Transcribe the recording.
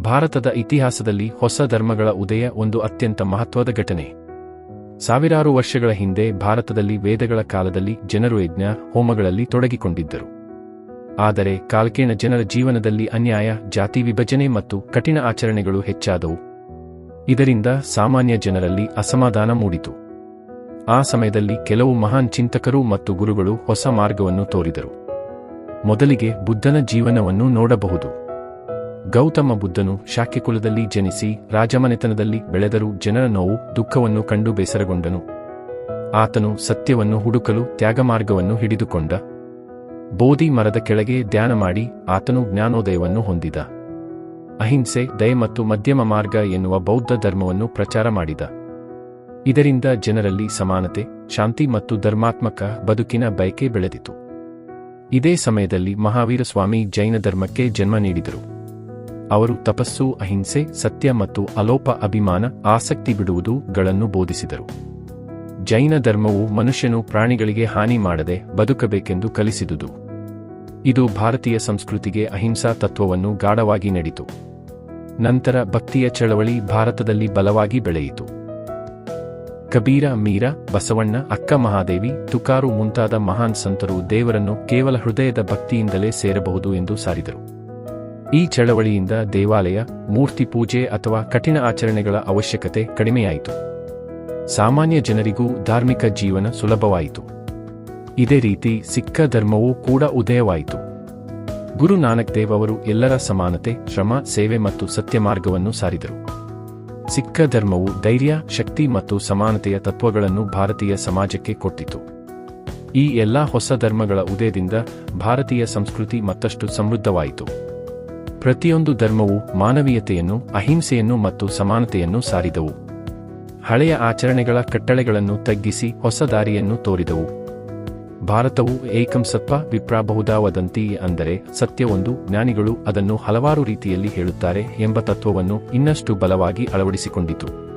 ಭಾರತದ ಇತಿಹಾಸದಲ್ಲಿ ಹೊಸ ಧರ್ಮಗಳ ಉದಯ ಒಂದು ಅತ್ಯಂತ ಮಹತ್ವದ ಘಟನೆ. ಸಾವಿರಾರು ವರ್ಷಗಳ ಹಿಂದೆ ಭಾರತದಲ್ಲಿ ವೇದಗಳ ಕಾಲದಲ್ಲಿ ಜನರು ಯಜ್ಞ, ಹೋಮಗಳಲ್ಲಿ ತೊಡಗಿಕೊಂಡಿದ್ದರು. ಆದರೆ ಕಾಲ್ಕೇಣ ಜನರ ಜೀವನದಲ್ಲಿ ಅನ್ಯಾಯ, ಜಾತಿ ವಿಭಜನೆ ಮತ್ತು ಕಠಿಣ ಆಚರಣೆಗಳು ಹೆಚ್ಚಾದವು. ಇದರಿಂದ ಸಾಮಾನ್ಯ ಜನರಲ್ಲಿ ಅಸಮಾಧಾನ ಮೂಡಿತು. ಆ ಸಮಯದಲ್ಲಿ ಕೆಲವು ಮಹಾನ್ ಚಿಂತಕರು ಮತ್ತು ಗುರುಗಳು ಹೊಸ ಮಾರ್ಗವನ್ನು ತೋರಿದರು. ಮೊದಲಿಗೆ ಬುದ್ಧನ ಜೀವನವನ್ನು ನೋಡಬಹುದು. ಗೌತಮ ಬುದ್ಧನು ಶಾಕ್ಯಕುಲದಲ್ಲಿ ಜನಿಸಿ ರಾಜಮನೆತನದಲ್ಲಿ ಬೆಳೆದರೂ ಜನರ ನೋವು, ದುಃಖವನ್ನು ಕಂಡು ಬೇಸರಗೊಂಡನು. ಆತನು ಸತ್ಯವನ್ನು ಹುಡುಕಲು ತ್ಯಾಗಮಾರ್ಗವನ್ನು ಹಿಡಿದುಕೊಂಡ. ಬೋಧಿ ಮರದ ಕೆಳಗೆ ಧ್ಯಾನ ಮಾಡಿ ಆತನು ಜ್ಞಾನೋದಯವನ್ನು ಹೊಂದಿದ. ಅಹಿಂಸೆ, ದಯ ಮತ್ತು ಮಧ್ಯಮ ಮಾರ್ಗ ಎನ್ನುವ ಬೌದ್ಧ ಧರ್ಮವನ್ನು ಪ್ರಚಾರ ಮಾಡಿದ. ಇದರಿಂದ ಜನರಲ್ಲಿ ಸಮಾನತೆ, ಶಾಂತಿ ಮತ್ತು ಧರ್ಮಾತ್ಮಕ ಬದುಕಿನ ಬಯಕೆ ಬೆಳೆದಿತು. ಇದೇ ಸಮಯದಲ್ಲಿ ಮಹಾವೀರ ಸ್ವಾಮಿ ಜೈನ ಧರ್ಮಕ್ಕೆ ಜನ್ಮ ನೀಡಿದರು. ಅವರು ತಪಸ್ಸು, ಅಹಿಂಸೆ, ಸತ್ಯ ಮತ್ತು ಅಲೋಪ ಅಭಿಮಾನ, ಆಸಕ್ತಿ ಬಿಡುವುದುಗಳನ್ನು ಬೋಧಿಸಿದರು. ಜೈನ ಧರ್ಮವು ಮನುಷ್ಯನು ಪ್ರಾಣಿಗಳಿಗೆ ಹಾನಿ ಮಾಡದೆ ಬದುಕಬೇಕೆಂದು ಕಲಿಸಿದುದು. ಇದು ಭಾರತೀಯ ಸಂಸ್ಕೃತಿಗೆ ಅಹಿಂಸಾ ತತ್ವವನ್ನು ಗಾಢವಾಗಿ ನಡೆಯಿತು ನಂತರ ಭಕ್ತಿಯ ಚಳವಳಿ ಭಾರತದಲ್ಲಿ ಬಲವಾಗಿ ಬೆಳೆಯಿತು. ಕಬೀರ, ಮೀರ, ಬಸವಣ್ಣ, ಅಕ್ಕ ಮಹಾದೇವಿ, ತುಕಾರು ಮುಂತಾದ ಮಹಾನ್ ಸಂತರು ದೇವರನ್ನು ಕೇವಲ ಹೃದಯದ ಭಕ್ತಿಯಿಂದಲೇ ಸೇರಬಹುದು ಎಂದು ಸಾರಿದರು. ಈ ಚಳವಳಿಯಿಂದ ದೇವಾಲಯ, ಮೂರ್ತಿ ಪೂಜೆ ಅಥವಾ ಕಠಿಣ ಆಚರಣೆಗಳ ಅವಶ್ಯಕತೆ ಕಡಿಮೆಯಾಯಿತು. ಸಾಮಾನ್ಯ ಜನರಿಗೂ ಧಾರ್ಮಿಕ ಜೀವನ ಸುಲಭವಾಯಿತು. ಇದೇ ರೀತಿ ಸಿಕ್ಕ ಧರ್ಮವೂ ಕೂಡ ಉದಯವಾಯಿತು. ಗುರು ನಾನಕ್ ದೇವ್ ಅವರು ಎಲ್ಲರ ಸಮಾನತೆ, ಶ್ರಮ, ಸೇವೆ ಮತ್ತು ಸತ್ಯ ಮಾರ್ಗವನ್ನು ಸಾರಿದರು. ಸಿಕ್ಕ ಧರ್ಮವು ಧೈರ್ಯ, ಶಕ್ತಿ ಮತ್ತು ಸಮಾನತೆಯ ತತ್ವಗಳನ್ನು ಭಾರತೀಯ ಸಮಾಜಕ್ಕೆ ಕೊಟ್ಟಿತು. ಈ ಎಲ್ಲಾ ಹೊಸ ಧರ್ಮಗಳ ಉದಯದಿಂದ ಭಾರತೀಯ ಸಂಸ್ಕೃತಿ ಮತ್ತಷ್ಟು ಸಮೃದ್ಧವಾಯಿತು. ಪ್ರತಿಯೊಂದು ಧರ್ಮವು ಮಾನವೀಯತೆಯನ್ನು, ಅಹಿಂಸೆಯನ್ನು ಮತ್ತು ಸಮಾನತೆಯನ್ನು ಸಾರಿದವು. ಹಳೆಯ ಆಚರಣೆಗಳ ಕಟ್ಟಳೆಗಳನ್ನು ತಗ್ಗಿಸಿ ಹೊಸ ದಾರಿಯನ್ನು ತೋರಿದವು. ಭಾರತವು ಏಕಂ ಸತ್ವ ವಿಪ್ರಾಬಹುದಾ ವದಂತಿ ಅಂದರೆ ಸತ್ಯವೊಂದು ಜ್ಞಾನಿಗಳು ಅದನ್ನು ಹಲವಾರು ರೀತಿಯಲ್ಲಿ ಹೇಳುತ್ತಾರೆ ಎಂಬ ತತ್ವವನ್ನು ಇನ್ನಷ್ಟು ಬಲವಾಗಿ ಅಳವಡಿಸಿಕೊಂಡಿತು.